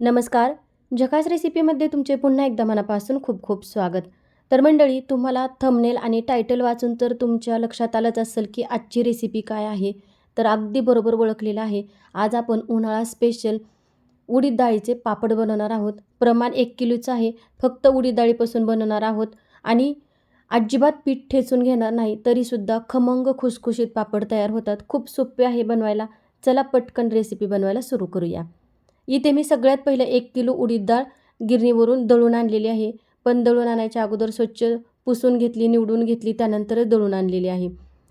नमस्कार. झकास रेसिपीमध्ये तुमचे पुन्हा एकदा मनापासून खूप खूप स्वागत. तर मंडळी तुम्हाला थंबनेल आणि टायटल वाचून तर तुमच्या लक्षात आलंच असेल की आजची रेसिपी काय आहे. तर अगदी बरोबर ओळखलेलं आहे. आज आपण उन्हाळा स्पेशल उडीद डाळीचे पापड बनवणार आहोत. प्रमाण एक किलोचं आहे. फक्त उडीद डाळीपासून बनवणार आहोत. आणि अजिबात पीठ ठेचून घेणार नाही तरीसुद्धा खमंग खुसखुशीत पापड तयार होतात. खूप सोपे आहे बनवायला. चला पटकन रेसिपी बनवायला सुरू करूया. इथे मी सगळ्यात पहिलं एक किलो उडीद डाळ गिरणीवरून दळून आणलेली आहे. पण दळून आणायच्या अगोदर स्वच्छ पुसून घेतली निवडून घेतली त्यानंतरच दळून आणलेली आहे.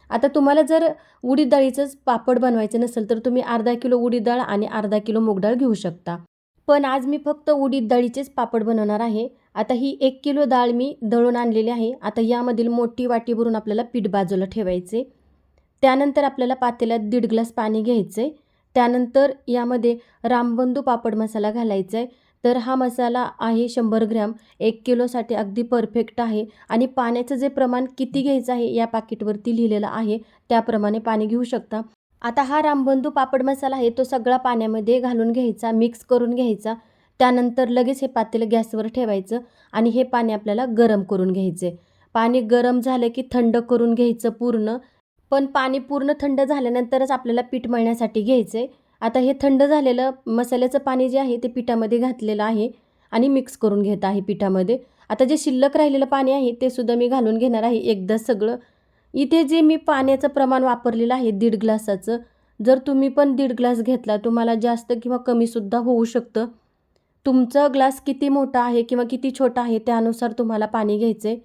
आता तुम्हाला जर उडीद डाळीचंच पापड बनवायचं नसेल तर तुम्ही अर्धा किलो उडीद डाळ आणि अर्धा किलो मूग डाळ घेऊ शकता. पण आज मी फक्त उडीद डाळीचेच पापड बनवणार आहे. आता ही एक किलो डाळ मी दळून आणलेली आहे. आता यामधील मोठी वाटी भरून आपल्याला पीठ बाजूला ठेवायचे. त्यानंतर आपल्याला पातेल्यात दीड ग्लास पाणी घ्यायचं. आहे त्यानंतर यामध्ये रामबंधू पापड मसाला घालायचा आहे. तर हा मसाला आहे शंभर ग्रॅम. एक किलोसाठी अगदी परफेक्ट आहे. आणि पाण्याचं जे प्रमाण किती घ्यायचं आहे या पाकिटवरती लिहिलेलं आहे. त्याप्रमाणे पाणी घेऊ शकता. आता हा रामबंधू पापड मसाला आहे तो सगळा पाण्यामध्ये घालून घ्यायचा मिक्स करून घ्यायचा. त्यानंतर लगेच हे पातेलं गॅसवर ठेवायचं आणि हे पाणी आपल्याला गरम करून घ्यायचं आहे पाणी गरम झालं की थंड करून घ्यायचं पूर्ण. पण पाणी पूर्ण थंड झाल्यानंतरच आपल्याला पीठ मळण्यासाठी घ्यायचं आहे आता हे थंड झालेलं मसाल्याचं पाणी जे आहे ते पिठामध्ये घातलेलं आहे आणि मिक्स करून घेत आहे पिठामध्ये. आता जे शिल्लक राहिलेलं पाणी आहे ते सुद्धा मी घालून घेणार आहे एकदा सगळं. इथे जे मी पाण्याचं प्रमाण वापरलेलं आहे दीड ग्लासाचं जर तुम्ही पण दीड ग्लास घेतला तुम्हाला जास्त किंवा कमीसुद्धा होऊ शकतं. तुमचा ग्लास किती मोठा आहे किंवा किती छोटा आहे त्यानुसार तुम्हाला पाणी घ्यायचं आहे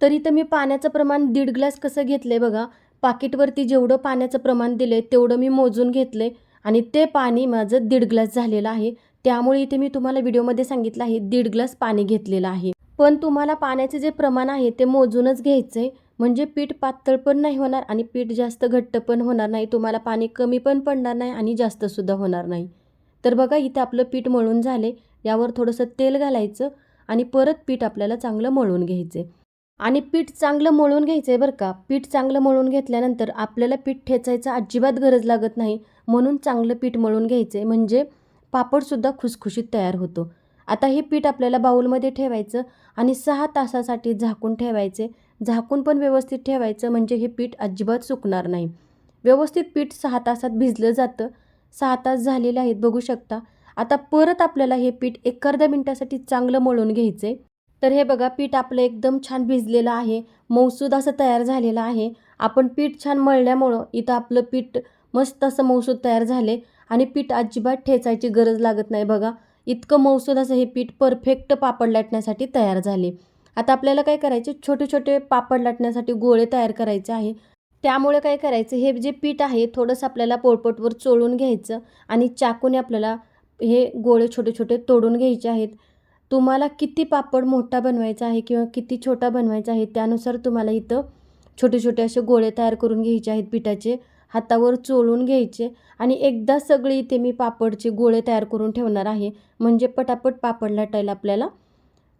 तर इथं मी पाण्याचं प्रमाण दीड ग्लास कसं घेतलं आहे बघा पाकिटवरती जेवढं पाण्याचं प्रमाण दिलं आहे तेवढं मी मोजून घेतलं आहे आणि ते पाणी माझं दीड ग्लास झालेलं आहे. त्यामुळे इथे मी तुम्हाला व्हिडिओमध्ये सांगितलं आहे दीड ग्लास पाणी घेतलेलं आहे. पण तुम्हाला पाण्याचे जे प्रमाण आहे ते मोजूनच घ्यायचं आहे म्हणजे पीठ पातळ पण नाही होणार आणि पीठ जास्त घट्ट पण होणार नाही. तुम्हाला पाणी कमी पण पडणार नाही आणि जास्तसुद्धा होणार नाही. तर बघा इथं आपलं पीठ मळून झाले यावर थोडंसं तेल घालायचं आणि परत पीठ आपल्याला चांगलं मळून घ्यायचं आणि पीठ चांगलं मळून घ्यायचं आहे बरं का. पीठ चांगलं मळून घेतल्यानंतर आपल्याला पीठ ठेचायचं अजिबात गरज लागत नाही. म्हणून चांगलं पीठ मळून घ्यायचं आहे म्हणजे पापडसुद्धा खुसखुशीत तयार होतो. आता हे पीठ आपल्याला बाऊलमध्ये ठेवायचं आणि सहा तासासाठी झाकून ठेवायचे. झाकून पण व्यवस्थित ठेवायचं म्हणजे हे पीठ अजिबात सुकणार नाही. व्यवस्थित पीठ सहा तासात भिजलं जातं. सहा तास झालेले आहेत बघू शकता. आता परत आपल्याला हे पीठ एक अर्ध्या मिनटासाठी चांगलं मळून घ्यायचं आहे तर हे बघा पीठ आपलं एकदम छान भिजलेलं आहे. मौसूद असं तयार झालेलं आहे. आपण पीठ छान मळल्यामुळं इथं आपलं पीठ मस्त असं मौसूद तयार झाले आणि पीठ अजिबात ठेचायची गरज लागत नाही बघा. इतकं मौसूद असं हे पीठ परफेक्ट पापड लाटण्यासाठी तयार झाले. आता आपल्याला काय करायचे? छोटे छोटे पापड लाटण्यासाठी गोळे तयार करायचे आहे. त्यामुळे काय करायचं? हे जे पीठ आहे थोडंसं आपल्याला पोळपटवर चोळून घ्यायचं आणि चाकूने आपल्याला हे गोळे छोटे छोटे तोडून घ्यायचे आहेत. तुम्हाला किती पापड मोठा बनवायचा आहे किंवा किती छोटा बनवायचा आहे त्यानुसार तुम्हाला इथं छोटे छोटे असे गोळे तयार करून घ्यायचे आहेत पिठाचे हातावर चोळून घ्यायचे आणि एकदा सगळे इथे मी पापडचे गोळे तयार करून ठेवणार आहे. म्हणजे पटापट पापड लाटायला आपल्याला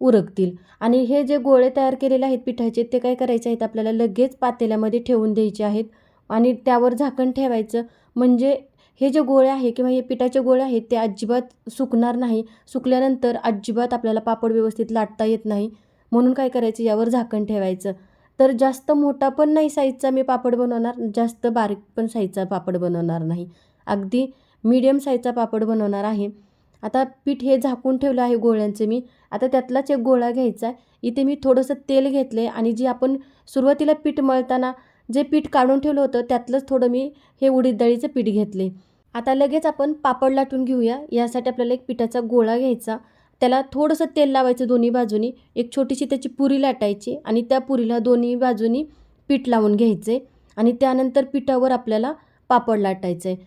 उरकतील. आणि हे जे गोळे तयार केलेले आहेत पिठाचे ते काय करायचे आहेत आपल्याला लगेच पातेल्यामध्ये ठेवून द्यायचे आहेत आणि त्यावर झाकण ठेवायचं. म्हणजे हे जे गोळे आहे किंवा हे पिठाचे गोळे आहेत ते अजिबात सुकणार नाही. सुकल्यानंतर अजिबात आपल्याला पापड व्यवस्थित लाटता येत नाही. म्हणून काय करायचं? यावर झाकण ठेवायचं. तर जास्त मोठा पण नाही साईजचा मी पापड बनवणार जास्त बारीक पण साईजचा पापड बनवणार नाही. अगदी मीडियम साईजचा पापड बनवणार आहे. आता पीठ हे झाकून ठेवलं आहे गोळ्यांचं मी. आता त्यातलाच एक गोळा घ्यायचा आहे. इथे मी थोडंसं तेल घेतलं आहे आणि जी आपण सुरुवातीला पीठ मळताना जे पीठ काढून ठेवलं होतं त्यातलंच थोडं मी हे उडीद डाळीचं पीठ घेतले आता लगेच आपण पापड लाटून घेऊया. यासाठी आपल्याला एक पिठाचा गोळा घ्यायचा. त्याला थोडंसं तेल लावायचं दोन्ही बाजूनी. एक छोटीशी त्याची पुरी लाटायची आणि त्या पुरीला दोन्ही बाजूनी पीठ लावून घ्यायचे आणि त्यानंतर पिठावर आपल्याला पापड लाटायचं. आहे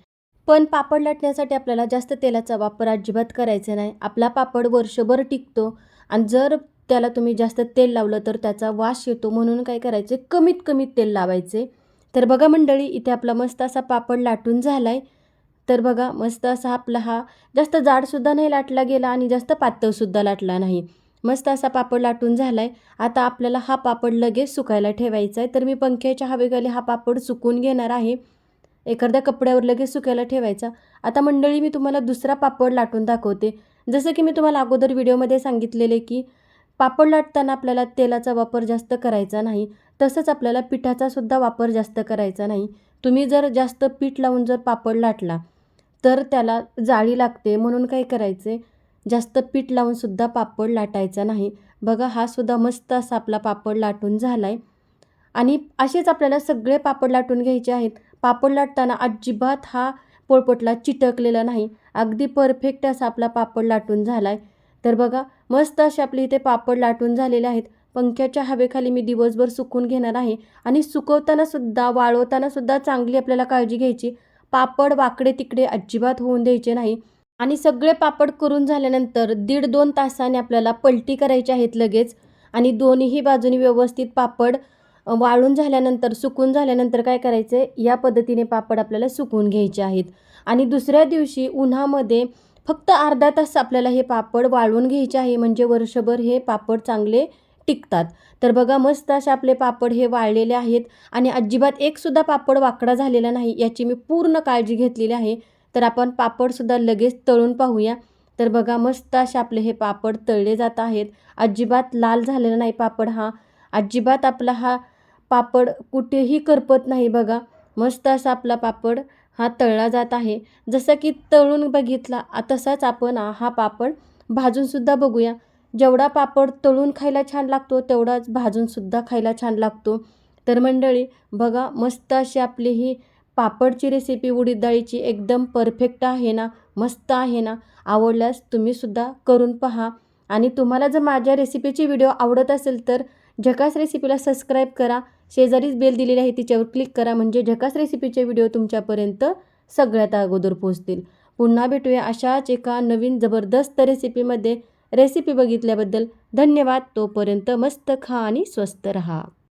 पण पापड लाटण्यासाठी आपल्याला जास्त तेलाचा वापर अजिबात करायचा नाही. आपला पापड वर्षभर टिकतो आणि जर त्याला तुम्ही जास्त तेल लावलं तर त्याचा वास येतो म्हणून काय करायचे? कमीत कमी तेल लावायचे. तर बघा मंडळी इथे आपला मस्त असा पापड लाटून झाला आहे तर बघा मस्त असा आपला हा जास्त जाडसुद्धा नाही लाटला गेला आणि जास्त पातळसुद्धा लाटला नाही. मस्त असा पापड लाटून झाला आहे आता आपल्याला हा पापड लगेच सुकायला ठेवायचा आहे. तर मी पंख्याच्या हवेखाली हा पापड सुकून घेणार आहे. एखाद्या कपड्यावर लगेच सुकायला ठेवायचा. आता मंडळी मी तुम्हाला दुसरा पापड लाटून दाखवते. जसं की मी तुम्हाला अगोदर व्हिडिओमध्ये सांगितलेले की पापड लाटताना आपल्याला तेलाचा वापर जास्त करायचा नाही. तसंच आपल्याला पिठाचासुद्धा वापर जास्त करायचा नाही. तुम्ही जर जास्त पीठ लावून जर पापड लाटला तर त्याला जाळी लागते. म्हणून काय करायचे? जास्त पीठ लावून सुद्धा पापड लाटायचा नाही. बघा हा सुद्धा मस्त असा आपला पापड लाटून झाला आहे आणि असेच आपल्याला सगळे पापड लाटून घ्यायचे आहेत. पापड लाटताना अजिबात हा पोळपटला चिटकलेला नाही. अगदी परफेक्ट असा आपला पापड लाटून झाला आहे तर बघा मस्त असे आपले इथे पापड लाटून झालेले आहेत. पंख्याच्या हवेखाली मी दिवसभर सुकून घेणार आहे. आणि सुकवताना सुद्धा वाळवताना सुद्धा चांगली आपल्याला काळजी घ्यायची. पापड वाकडे तिकडे अजिबात होऊन द्यायचे नाही. आणि सगळे पापड करून झाल्यानंतर दीड दोन तासाने आपल्याला पलटी करायची आहेत लगेच. आणि दोन्ही बाजूनी व्यवस्थित पापड वाळून झाल्यानंतर सुकून झाल्यानंतर काय करायचं? आहे या पद्धतीने पापड आपल्याला सुकवून घ्यायचे आहेत. आणि दुसऱ्या दिवशी उन्हामध्ये फक्त अर्धा तास आपल्याला हे पापड वाळवून घ्यायचे आहे. म्हणजे वर्षभर हे पापड चांगले टिकतात. तर बघा मस्त असे आपले पापड हे वाळलेले आहेत आणि अजिबात एकसुद्धा पापड वाकडा झालेला नाही याची मी पूर्ण काळजी घेतलेली आहे. तर आपण पापडसुद्धा लगेच तळून पाहूया. तर बघा मस्त असे आपले हे पापड तळले जात आहेत. अजिबात लाल झालेला नाही पापड हा. अजिबात आपला हा पापड कुठेही करपत नाही बघा. मस्त असा आपला पापड हा तळला जात आहे. जसं की तळून बघितला तसाच आपण हा पापड भाजूनसुद्धा बघूया. जेवढा पापड तळून खायला छान लागतो तेवढाच भाजूनसुद्धा खायला छान लागतो. तर मंडळी बघा मस्त अशी आपली ही पापडची रेसिपी उडीद डाळीची एकदम परफेक्ट आहे ना मस्त आहे ना. आवडल्यास तुम्हीसुद्धा करून पहा. आणि तुम्हाला जर माझ्या रेसिपीची व्हिडिओ आवडत असेल तर झकास रेसिपीला सबस्क्राईब करा. शेजारीच बेल दिलेली आहे तिच्यावर क्लिक करा. म्हणजे झकास रेसिपीचे व्हिडिओ तुमच्यापर्यंत सगळ्यात अगोदर पोहोचतील. पुन्हा भेटूया अशाच एका नवीन जबरदस्त रेसिपीमध्ये रेसिपी बघितल्याबद्दल धन्यवाद. तोपर्यंत मस्त खा आणि स्वस्त रहा.